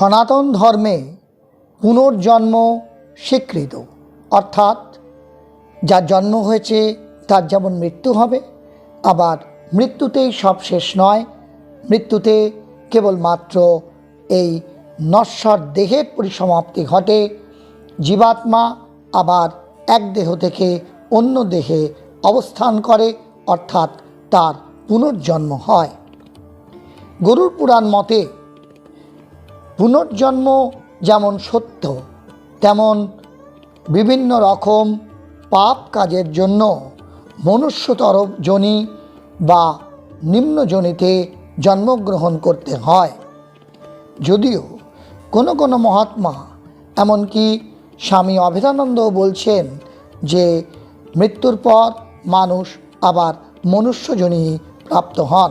সনাতন ধর্মে পুনর্জন্ম স্বীকৃত। অর্থাৎ যার জন্ম হয়েছে, তার যেমন মৃত্যু হবে, আবার মৃত্যুতেই সব শেষ নয়। মৃত্যুতে কেবলমাত্র এই নশ্বর দেহের পরিসমাপ্তি ঘটে, জীবাত্মা আবার এক দেহ থেকে অন্য দেহে অবস্থান করে, অর্থাৎ তার পুনর্জন্ম হয়। গরুর পুরাণ মতে পুনর্জন্ম যেমন সত্য, তেমন বিভিন্ন রকম পাপ কাজের জন্য মনুষ্যতর জনি বা নিম্ন জনিতে জন্মগ্রহণ করতে হয়। যদিও কোনো কোনো মহাত্মা এমনকি স্বামী অভেদানন্দও বলছেন যে মৃত্যুর পর মানুষ আবার মনুষ্যজনী প্রাপ্ত হন।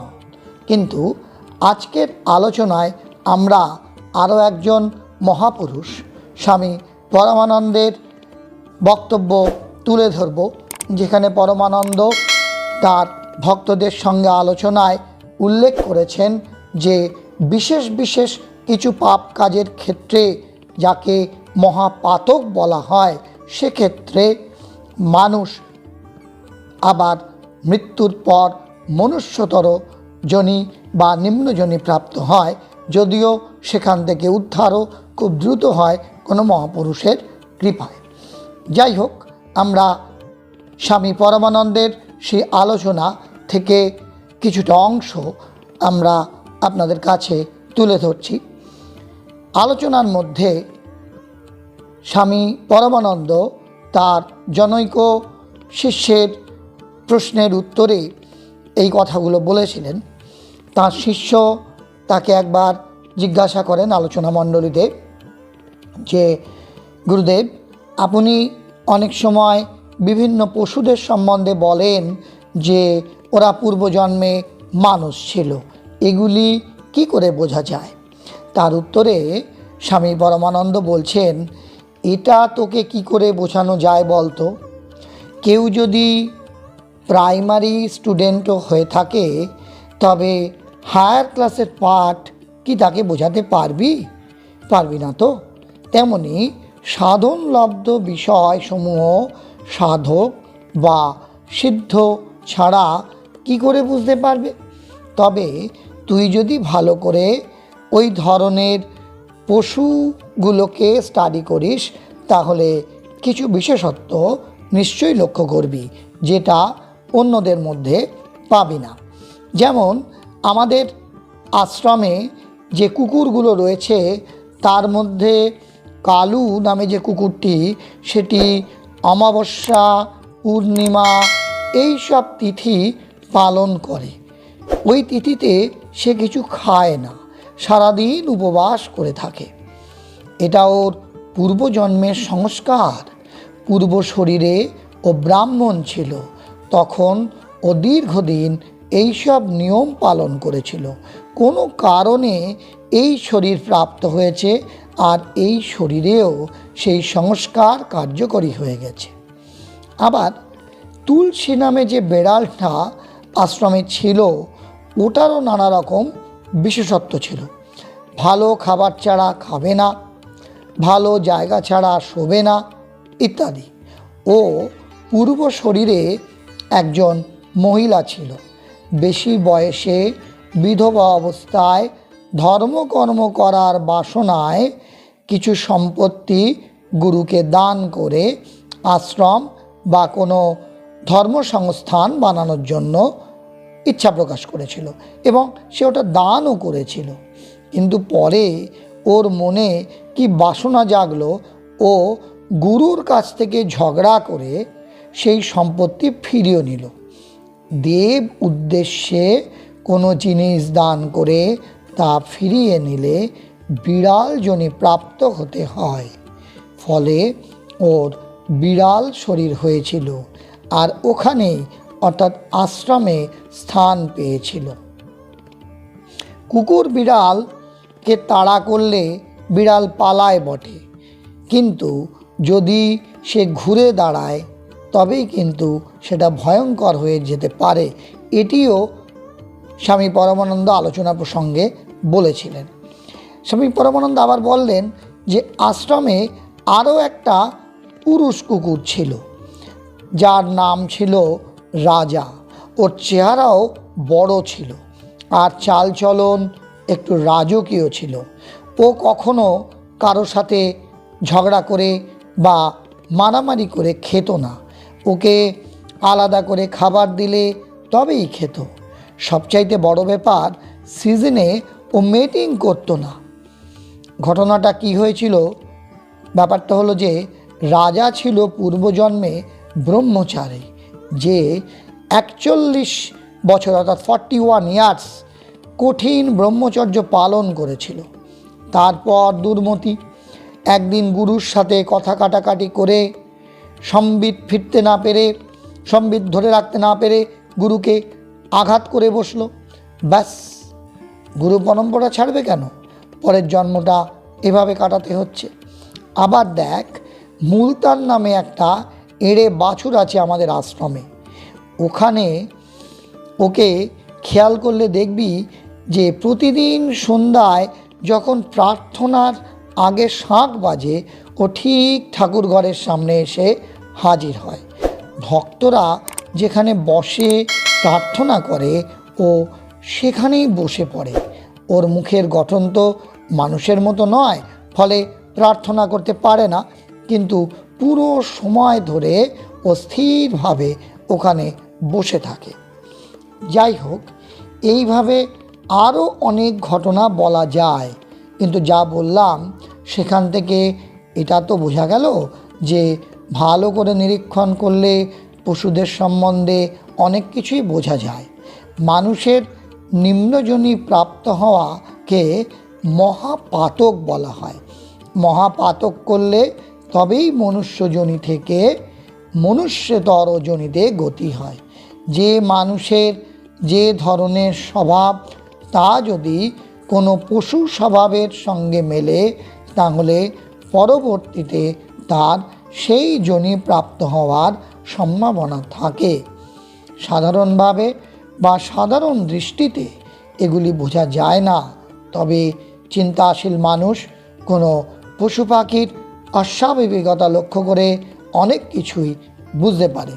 কিন্তু আজকের আলোচনায় আমরা আরও একজন মহাপুরুষ, স্বামী পরমানন্দের বক্তব্য তুলে ধরব, যেখানে পরমানন্দ তার ভক্তদের সঙ্গে আলোচনায় উল্লেখ করেছেন যে বিশেষ বিশেষ কিছু পাপ কাজের ক্ষেত্রে যাকে মহাপাতক বলা হয়, সেক্ষেত্রে মানুষ আবার মৃত্যুর পর মনুষ্যতর জনি বা নিম্নজনি প্রাপ্ত হয়। যদিও সেখান থেকে উদ্ধারও খুব দ্রুত হয় কোনো মহাপুরুষের কৃপায়। যাই হোক, আমরা স্বামী পরমানন্দের সেই আলোচনা থেকে কিছুটা অংশ আমরা আপনাদের কাছে তুলে ধরছি। আলোচনার মধ্যে স্বামী পরমানন্দ তার জনৈক শিষ্যের প্রশ্নের উত্তরে এই কথাগুলো বলেছিলেন। তার শিষ্য তাকে একবার জিজ্ঞাসা করেন আলোচনা মণ্ডলীতে যে, গুরুদেব, আপনি অনেক সময় বিভিন্ন পশুদের সম্বন্ধে বলেন যে, ওরা পূর্বজন্মে মানুষ ছিল। এগুলি কি করে বোঝা যায়? তার উত্তরে স্বামী পরমানন্দ বলছেন, এটা তোকে কি করে বোঝানো যায় বলতো? কেউ যদি প্রাইমারি স্টুডেন্টও হয়ে থাকে, তবে হায়ার ক্লাসের পাঠ কি তাকে বোঝাতে পারবি? পারবি না তো। তেমনি সাধনলব্ধ বিষয়সমূহ সাধক বা সিদ্ধ ছাড়া কি করে বুঝতে পারবে? তবে তুই যদি ভালো করে ওই ধরনের পশুগুলোকে স্টাডি করিস, তাহলে কিছু বিশেষত্ব নিশ্চয়ই লক্ষ্য করবি, যেটা অন্যদের মধ্যে পাবি না। যেমন আমাদের আশ্রমে যে কুকুরগুলো রয়েছে, তার মধ্যে কালু নামে যে কুকুরটি, সেটি অমাবস্যা, পূর্ণিমা এই সব তিথি পালন করে। ওই তিথিতে সে কিছু খায় না, সারাদিন উপবাস করে থাকে। এটা ওর পূর্বজন্মের সংস্কার। পূর্ব শরীরে ও ব্রাহ্মণ ছিল, তখন ও দীর্ঘদিন এইসব নিয়ম পালন করেছিল। কোনো কারণে এই শরীর প্রাপ্ত হয়েছে আর এই শরীরেও সেই সংস্কার কার্যকরী হয়ে গেছে। আবার তুলসী নামে যে বেড়ালটা আশ্রমে ছিল, ওটারও নানা রকম বিশেষত্ব ছিল। ভালো খাবার ছাড়া খাবে না, ভালো জায়গা ছাড়া শোবে না, ইত্যাদি। ও পূর্ব শরীরে একজন মহিলা ছিল। বেশি বয়সে বিধবা অবস্থায় ধর্মকর্ম করার বাসনায় কিছু সম্পত্তি গুরুকে দান করে আশ্রম বা কোনো ধর্মসংস্থান বানানোর জন্য ইচ্ছা প্রকাশ করেছিল এবং সে ওটা দানও করেছিল। কিন্তু পরে ওর মনে কি বাসনা জাগলো, ও গুরুর কাছ থেকে ঝগড়া করে সেই সম্পত্তি ফিরিয়ে নিল। দেব উদ্দেশ্যে কোনো জিনিস দান করে তা ফিরিয়ে নিলে বিড়াল জনি প্রাপ্ত হতে হয়। ফলে ওর বিড়াল শরীর হয়েছিল আর ওখানেই অর্থাৎ আশ্রমে স্থান পেয়েছিল। কুকুর বিড়ালকে তাড়া করলে বিড়াল পালায় বটে। কিন্তু যদি সে ঘুরে দাঁড়ায় তবেই কিন্তু সেটা ভয়ঙ্কর হয়ে যেতে পারে, এটিও স্বামী পরমানন্দ আলোচনা প্রসঙ্গে বলেছিলেন। স্বামী পরমানন্দ আবার বললেন যে আশ্রমে আরও একটা পুরুষ কুকুর ছিল, যার নাম ছিল রাজা। ওর চেহারাও বড় ছিল আর চালচলন একটু রাজকীয় ছিল। ও কখনো কারও সাথে ঝগড়া করে বা মারামারি করে খেত না। ওকে আলাদা করে খাবার দিলে তবেই খেত। সবচাইতে বড় ব্যাপার, সিজনে ও মেটিং করতো না। ঘটনাটা কি হয়েছিল? ব্যাপারটা হলো যে, রাজা ছিল পূর্বজন্মে ব্রহ্মচারী, যে একচল্লিশ বছর অর্থাৎ ফর্টি ওয়ান ইয়ার্স কঠিন ব্রহ্মচর্য পালন করেছিল। তারপর দুর্মতি, একদিন গুরুর সাথে কথা কাটাকাটি করে সম্বিত ফিরতে না পেরে, সম্বিত ধরে রাখতে না পেরে গুরুকে আঘাত করে বসল। ব্যাস, গুরু পরম্পরা ছাড়বে কেন? পরের জন্মটা এভাবে কাটাতে হচ্ছে। আবার দেখ, মুলতান নামে একটা এড়ে বাছুর আছে আমাদের আশ্রমে। ওখানে ওকে খেয়াল করলে দেখবি যে প্রতিদিন সন্ধ্যায় যখন প্রার্থনার আগে শাঁখ বাজে ও ঠিক ঠাকুর ঘরের সামনে এসে হাজির হয়। ভক্তরা যেখানে বসে প্রার্থনা করে ও সেখানেই বসে পড়ে। ওর মুখের গঠন তো মানুষের মতো নয়, ফলে প্রার্থনা করতে পারে না। কিন্তু পুরো সময় ধরে ও স্থিরভাবে ওখানে বসে থাকে। যাই হোক, এইভাবে আরও অনেক ঘটনা বলা যায়। কিন্তু যা বললাম, সেখান থেকে এটা তো বোঝা গেল যে ভালো করে নিরীক্ষণ করলে পশুদের সম্বন্ধে অনেক কিছুই বোঝা যায়। মানুষের নিম্নজনী প্রাপ্ত হওয়াকে মহাপাতক বলা হয়। মহাপাতক করলে তবেই মনুষ্যজনী থেকে মনুষ্যতর জনিতে গতি হয়। যে মানুষের যে ধরনের স্বভাব, তা যদি কোনো পশু স্বভাবের সঙ্গে মেলে, তাহলে পরবর্তীতে তার সেই জনি প্রাপ্ত হওয়ার সম্ভাবনা থাকে। সাধারণভাবে বা সাধারণ দৃষ্টিতে এগুলি বোঝা যায় না, তবে চিন্তাশীল মানুষ কোনো পশু পাখির অস্বাভাবিকতা লক্ষ্য করে অনেক কিছুই বুঝতে পারে।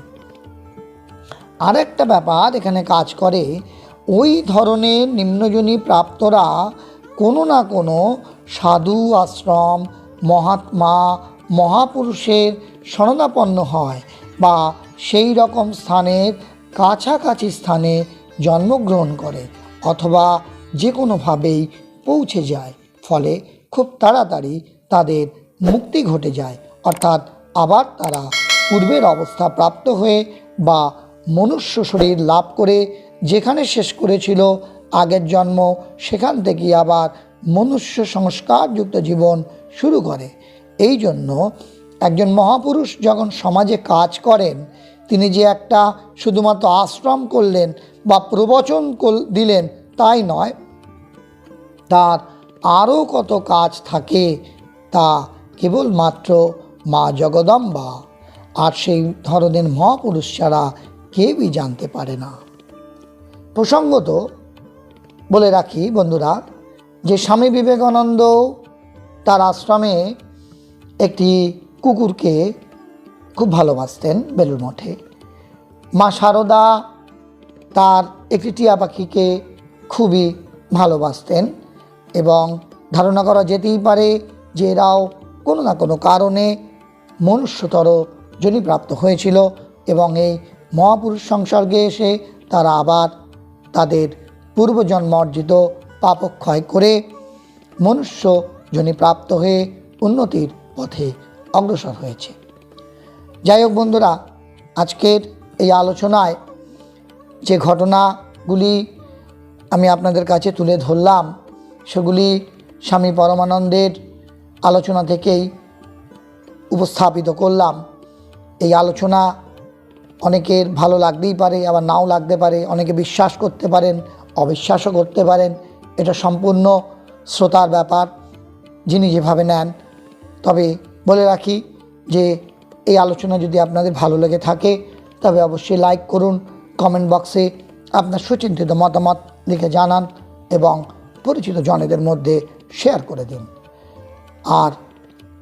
আরেকটা ব্যাপার এখানে কাজ করে, ওই ধরনের নিম্নজনী প্রাপ্তরা কোনো না কোনো সাধু আশ্রম মহাত্মা মহাপুরুষের শরণাপন্ন হয় বা সেই রকম স্থানের কাছাকাছি স্থানে জন্মগ্রহণ করে অথবা যে কোনোভাবেই পৌঁছে যায়। ফলে খুব তাড়াতাড়ি তাদের মুক্তি ঘটে যায়। অর্থাৎ আবার তারা পূর্বের অবস্থা প্রাপ্ত হয়ে বা মনুষ্য শরীর লাভ করে যেখানে শেষ করেছিল, আগের জন্ম সেখান থেকে আবার মনুষ্য সংস্কারযুক্ত জীবন শুরু করে। এই জন্য একজন মহাপুরুষ যখন সমাজে কাজ করেন, তিনি যে একটা শুধুমাত্র আশ্রম করলেন বা প্রবচন দিলেন তাই নয়। তার আরও কত কাজ থাকে তা কেবলমাত্র মা জগদম্বা আর সেই ধরনের মহাপুরুষ ছাড়া কেউই জানতে পারে না। প্রসঙ্গত বলে রাখি বন্ধুরা, যে স্বামী বিবেকানন্দ তার আশ্রমে একটি কুকুরকে খুব ভালোবাসতেন বেলুর মঠে। মা শারদা তার একটি টিয়া পাখিকে খুবই ভালোবাসতেন এবং ধারণা করা যেতেই পারে যে এরাও কোনো না কোনো কারণে মনুষ্যতর জনিপ্রাপ্ত হয়েছিল এবং এই মহাপুরুষ সংসর্গে এসে তারা আবার তাদের পূর্বজন্ম অর্জিত পাপক্ষয় করে মনুষ্য জনিপ্রাপ্ত হয়ে উন্নতির পথে অগ্রসর হয়েছে। যাই হোক বন্ধুরা, আজকের এই আলোচনায় যে ঘটনাগুলি আমি আপনাদের কাছে তুলে ধরলাম, সেগুলি স্বামী পরমানন্দের আলোচনা থেকেই উপস্থাপিত করলাম। এই আলোচনা অনেকের ভালো লাগতেই পারে, আবার নাও লাগতে পারে, অনেকে বিশ্বাস করতে পারেন, অবিশ্বাসও করতে পারেন, এটা সম্পূর্ণ শ্রোতার ব্যাপার। যিনি যেভাবে নেন। তবে বলে রাখি যে, এই আলোচনা যদি আপনাদের ভালো লেগে থাকে, তবে অবশ্যই লাইক করুন কমেন্ট বক্সে আপনার সুচিন্তিত মতামত লিখে জানান এবং পরিচিত জনেদের মধ্যে শেয়ার করে দিন। আর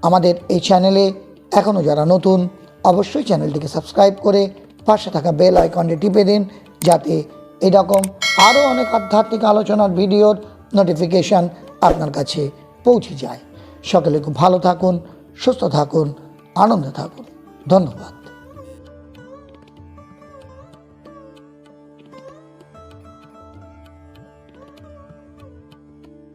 আমাদের এই চ্যানেলে এখনও যারা নতুন, অবশ্যই চ্যানেলটিকে সাবস্ক্রাইব করে পাশে থাকা বেল আইকনটি টিপে দিন, যাতে এরকম আরও অনেক আধ্যাত্মিক আলোচনার ভিডিওর নোটিফিকেশান আপনার কাছে পৌঁছে যায়। সকলে খুব ভালো থাকুন সুস্থ থাকুন আনন্দে থাকুন। ধন্যবাদ।